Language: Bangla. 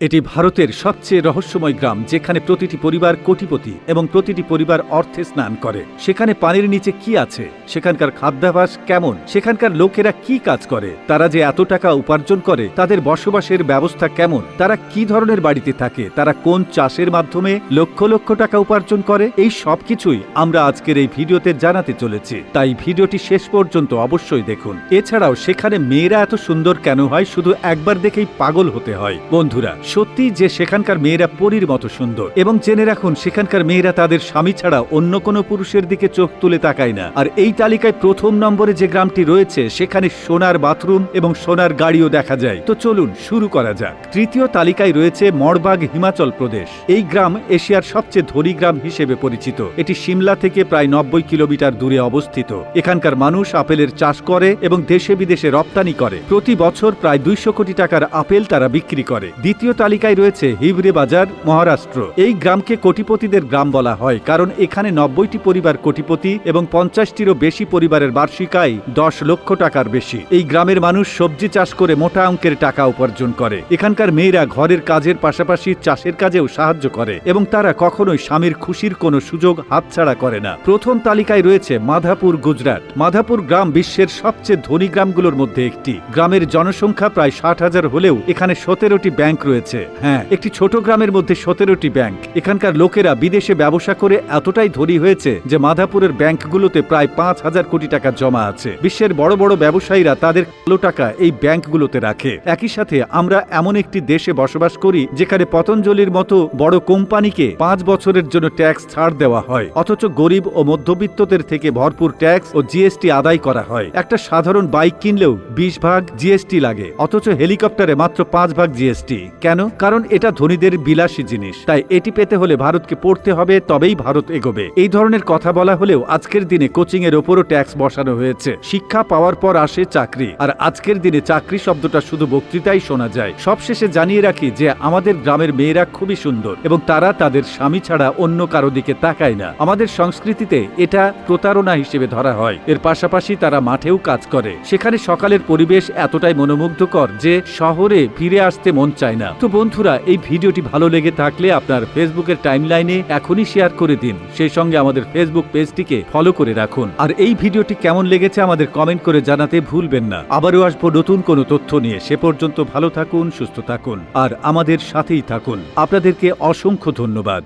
এটি ভারতের সবচেয়ে রহস্যময় গ্রাম, যেখানে প্রতিটি পরিবার কোটিপতি এবং প্রতিটি পরিবার অর্থে স্নান করে। সেখানে পানির নিচে কি আছে? সেখানকার খাদ্যাভাস কেমন? সেখানকার লোকেরা কি কাজ করে? তারা যে এত টাকা উপার্জন করে, তাদের বসবাসের ব্যবস্থা কেমন? তারা কি ধরনের বাড়িতে থাকে? তারা কোন চাষের মাধ্যমে লক্ষ লক্ষ টাকা উপার্জন করে? এই সব কিছুই আমরা আজকের এই ভিডিওতে জানাতে চলেছি। তাই ভিডিওটি শেষ পর্যন্ত অবশ্যই দেখুন। এছাড়াও সেখানে মেয়েরা এত সুন্দর কেন হয়? শুধু একবার দেখেই পাগল হতে হয়। বন্ধুরা সত্যি যে সেখানকার মেয়েরা পরীর মতো সুন্দর, এবং জেনে রাখুন, সেখানকার মেয়েরা তাদের স্বামী ছাড়া অন্য কোনো পুরুষের দিকে চোখ তুলে তাকায় না। আর এই তালিকায় প্রথম নম্বরে যে গ্রামটি রয়েছে, সেখানে সোনার বাথরুম এবং সোনার গাড়িও দেখা যায়। তো চলুন, শুরু করা যাক। তৃতীয় তালিকায় রয়েছে মরবাগ হিমাচল প্রদেশ। এই গ্রাম এশিয়ার সবচেয়ে ধনী গ্রাম হিসেবে পরিচিত। এটি সিমলা থেকে প্রায় নব্বই কিলোমিটার দূরে অবস্থিত। এখানকার মানুষ আপেলের চাষ করে এবং দেশে বিদেশে রপ্তানি করে। প্রতি বছর প্রায় দুইশো কোটি টাকার আপেল তারা বিক্রি করে। দ্বিতীয় তালিকায় রয়েছে হিবরে বাজার, মহারাষ্ট্র। এই গ্রামকে কোটিপতিদের গ্রাম বলা হয়, কারণ এখানে নব্বইটি পরিবার কোটিপতি এবং পঞ্চাশটিরও বেশি পরিবারের বার্ষিক আয় দশ লক্ষ টাকার বেশি। এই গ্রামের মানুষ সবজি চাষ করে মোটা অঙ্কের টাকা উপার্জন করে। এখানকার মেয়েরা ঘরের কাজের পাশাপাশি চাষের কাজেও সাহায্য করে এবং তারা কখনোই স্বামীর খুশির কোনো সুযোগ হাতছাড়া করে না। প্রথম তালিকায় রয়েছে মাধাপুর, গুজরাট। মাধাপুর গ্রাম বিশ্বের সবচেয়ে ধনী গ্রামগুলোর মধ্যে একটি। গ্রামের জনসংখ্যা প্রায় ষাট হাজার হলেও এখানে সতেরোটি ব্যাংক রয়েছে। হ্যাঁ একটি ছোট গ্রামের মধ্যে সতেরোটি ব্যাংক। এখানকার লোকেরা বিদেশে ব্যবসা করে এতটাই ধনী হয়েছে যে মাধাপুরের ব্যাংকগুলোতে প্রায় পাঁচ হাজার কোটি টাকা জমা আছে। বিশ্বের বড় বড় ব্যবসায়ীরা তাদের কালো টাকা এই ব্যাংকগুলোতে রাখে। একই সাথে আমরা এমন একটি দেশে বসবাস করি যেখানে পতঞ্জলির মতো বড় কোম্পানিকে পাঁচ বছরের জন্য ট্যাক্স ছাড় দেওয়া হয়। অথচ গরিব ও মধ্যবিত্তদের থেকে ভরপুর ট্যাক্স ও জিএসটি আদায় করা হয়। একটা সাধারণ বাইক কিনলেও বিশ ভাগ জিএসটি লাগে। অথচ হেলিকপ্টারে মাত্র পাঁচ ভাগ জিএসটি। কেন? কারণ এটা ধনীদের বিলাসী জিনিস। তাই এটি পেতে হলে ভারতকে পড়তে হবে, তবেই ভারত এগোবে। এই ধরনের কথা বলা হলেও আজকের দিনে কোচিং এর ওপরও ট্যাক্স বসানো হয়েছে। শিক্ষা পাওয়ার পর আসে চাকরি। আর আজকের দিনে চাকরি শব্দটা শুধু বক্তৃতাই শোনা যায়। সবশেষে জানিয়ে রাখি যে, আমাদের গ্রামের মেয়েরা খুবই সুন্দর এবং তারা তাদের স্বামী ছাড়া অন্য কারও দিকে তাকায় না। আমাদের সংস্কৃতিতে এটা প্রতারণা হিসেবে ধরা হয়। এর পাশাপাশি তারা মাঠেও কাজ করে। সেখানে সকালের পরিবেশ এতটাই মনোমুগ্ধকর যে, শহরে ফিরে আসতে মন চায় না। তো বন্ধুরা, এই ভিডিওটি ভালো লেগে থাকলে আপনার ফেসবুকের টাইমলাইনে এখনই শেয়ার করে দিন। সেই সঙ্গে আমাদের ফেসবুক পেজটিকে ফলো করে রাখুন। আর এই ভিডিওটি কেমন লেগেছে আমাদের কমেন্ট করে জানাতে ভুলবেন না। আবারও আসব নতুন কোনো তথ্য নিয়ে। সে পর্যন্ত ভালো থাকুন, সুস্থ থাকুন। আর আমাদের সাথেই থাকুন। আপনাদেরকে অসংখ্য ধন্যবাদ।